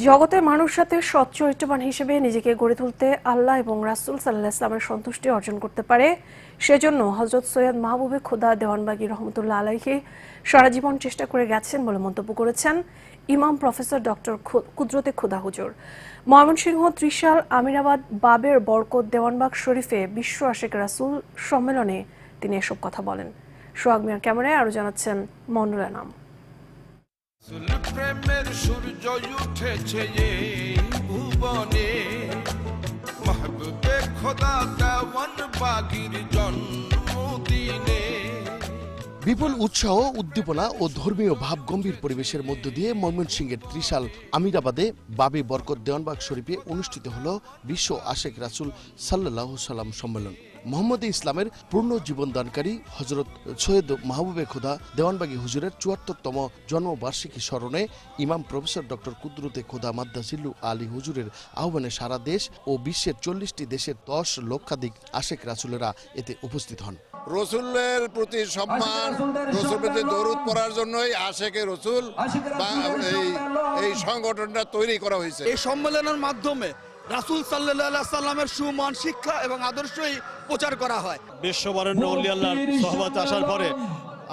জগতের মানুষ সাথে সৎ চরিত্রবান হিসেবে নিজেকে গড়ে তুলতে আল্লাহ এবং রাসুল সাল্লাহ ইসলামের সন্তুষ্টি অর্জন করতে পারে। সেজন্য হজরত সৈয়দ মাহবুবে খোদা দেওয়ানবাগী রহমতুল্লাহ আলাইহি সারা জীবন চেষ্টা করে গেছেন বলে মন্তব্য করেছেন ইমাম প্রফেসর ডক্টর কুদরতে খোদা হুজুর। ময়মনসিংহ ত্রিশাল আমিরাবাদ বাবের বরকত দেওয়ানবাগ শরীফে বিশ্ব আশেক রাসুল সম্মেলনে তিনি এসব কথা বলেন। সোহাগ মিয়ার ক্যামেরায় আরও জানাচ্ছেন মন্ডলা নাম প্রেমের সূর্য উঠেছে ভুবনে। খোদা দেওয়ান বাগির জন্মদিনে। বিপুল উৎসাহ, উদ্দীপনা ও ধর্মীয় ভাব গম্ভীর পরিবেশের মধ্য দিয়ে ময়মনসিংহের ত্রিশাল আমিরাবাদে বাবে বরকত দেওয়ানবাগ শরীফে অনুষ্ঠিত হল বিশ্ব আশেক রাসুল সাল্লাহ সাল্লাম সম্মেলন। মোহাম্মদ ইসলামের পূর্ণ জীবনদানকারী হজরত সৈয়দ মাহবুবে খোদা দেওয়ানবাগী হুজুরের চুয়াত্তরতম জন্মবার্ষিকী স্মরণে ইমাম প্রফেসর ডক্টর কুদরতে খোদা মাদ্দাসিল্লু আলী হুজুরের আহ্বানে সারা দেশ ও বিশ্বের চল্লিশটি দেশের দশ লক্ষাধিক আশেক রাসুলেরা এতে উপস্থিত হন। রসুলের প্রতি সম্মান রসুল প্রতি দরুদ পড়ার জন্যই আশেকে রসুল এই এই সংগঠনটা তৈরি করা হয়েছে। এই সম্মেলনের মাধ্যমে রাসুল সাল্লাহ সাল্লামের সুমন শিক্ষা এবং আদর্শই প্রচার করা হয়। বিশ্ববরেণ্য অলি আল্লাহর সহবত আসার পরে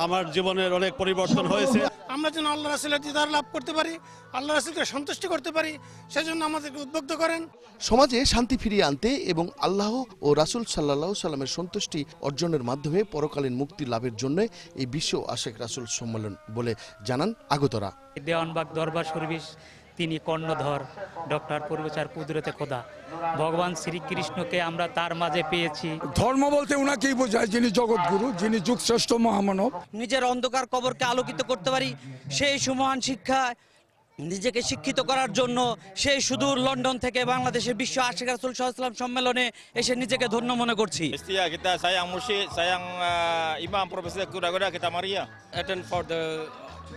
আমার জীবনের অনেক পরিবর্তন হয়েছে। আমরা যেন আল্লাহ রাসুলের দিদার লাভ করতে পারি আল্লাহ রাসুলকে সন্তুষ্টি করতে পারি সেজন্য আমাদেরকে উদ্বুদ্ধ করেন। সমাজে শান্তি ফিরিয়ে আনতে এবং আল্লাহ ও রাসুল সাল্লাহ সাল্লামের সন্তুষ্টি অর্জনের মাধ্যমে পরকালীন মুক্তি লাভের জন্য এই বিশ্ব আশেক রাসুল সম্মেলন বলে জানান আগতরা। দেওয়ানবাগ দরবার শরীফ তিনি কর্ণধর ডক্টর পূর্বচার কুদরতে খোদা। ভগবান শ্রীকৃষ্ণকে আমরা তার মাঝে পেয়েছি। ধর্ম বলতে উনাকেই বোঝায় যিনি জগৎগুরু যিনি যুগশ্রেষ্ঠ মহামানব। নিজের অন্ধকার কবরকে আলোকিত করতে পারি সেই সুমহান শিক্ষা নিজেকে শিক্ষিত করার জন্য সে সুদূর লন্ডন থেকে বাংলাদেশের বিশ্ব আশিক রাসুল সাহসালাম সম্মেলনে এসে নিজেকে ধন্য মনে করছি।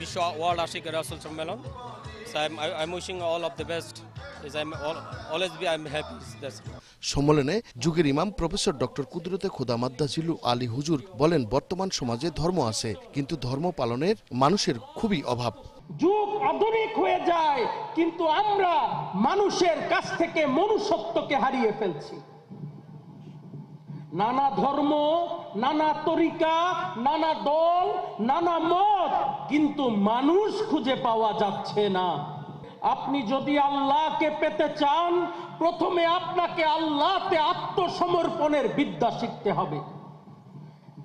বিশ্ব ওয়ার্ল্ড আশিক রাসুল সম্মেলন সম্মেলনে যুগের ইমাম প্রফেসর ডক্টর কুদরতে খোদা মাদ্দাজিলু আলী হুজুর বলেন বর্তমান সমাজে ধর্ম আছে কিন্তু ধর্ম পালনের মানুষের খুবই অভাব। যুগ আধুনিক হয়ে যায়, কিন্তু আমরা মানুষের কাছ থেকে মনুষ্যত্বকে হারিয়ে ফেলছি। নানা ধর্ম, নানা তরিকা, নানা দল, নানা মত, কিন্তু মানুষ খুঁজে পাওয়া যাচ্ছে না। আপনি যদি আল্লাহকে পেতে চান, প্রথমে আপনাকে আল্লাহতে আত্মসমর্পণের বিদ্যা শিখতে হবে।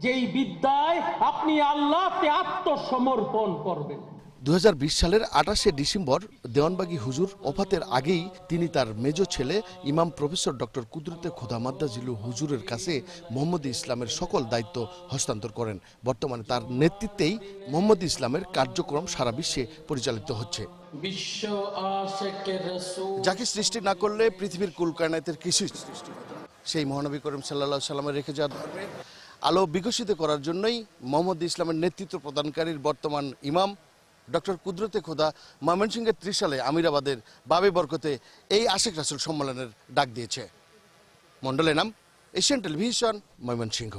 যেই বিদ্যায় আপনি আল্লাহতে আত্মসমর্পণ করবেন। দু হাজার বিশ সালের আঠাশে ডিসেম্বর দেওয়ানবাগী হুজুর ওফাতের আগেই তিনি তার মেজ ছেলে ইমাম প্রফেসর ডক্টর কুদরতে খোদা মাদ্দাজিলু হুজুরের কাছে মোহাম্মদ ইসলামের সকল দায়িত্ব হস্তান্তর করেন। বর্তমানে তার নেতৃত্বেই মোহাম্মদ ইসলামের কার্যক্রম সারা বিশ্বে পরিচালিত হচ্ছে। বিশ্ব যাকে সৃষ্টি না করলে পৃথিবীর কুলকায়নাতের কিছুই সৃষ্টি সেই মহানবী করিম সাল্লা সাল্লামের রেখে যাওয়া আলো বিকশিত করার জন্যই মোহাম্মদ ইসলামের নেতৃত্ব প্রদানকারীর বর্তমান ইমাম ডক্টর কুদরতে খোদা ময়মনসিংহের ত্রিশালে আমিরাবাদের বাবে বরকতে এই আশেক রাসুল সম্মেলনের ডাক দিয়েছে। মণ্ডলের নাম এশিয়ান টেলিভিশন, ময়মনসিংহ।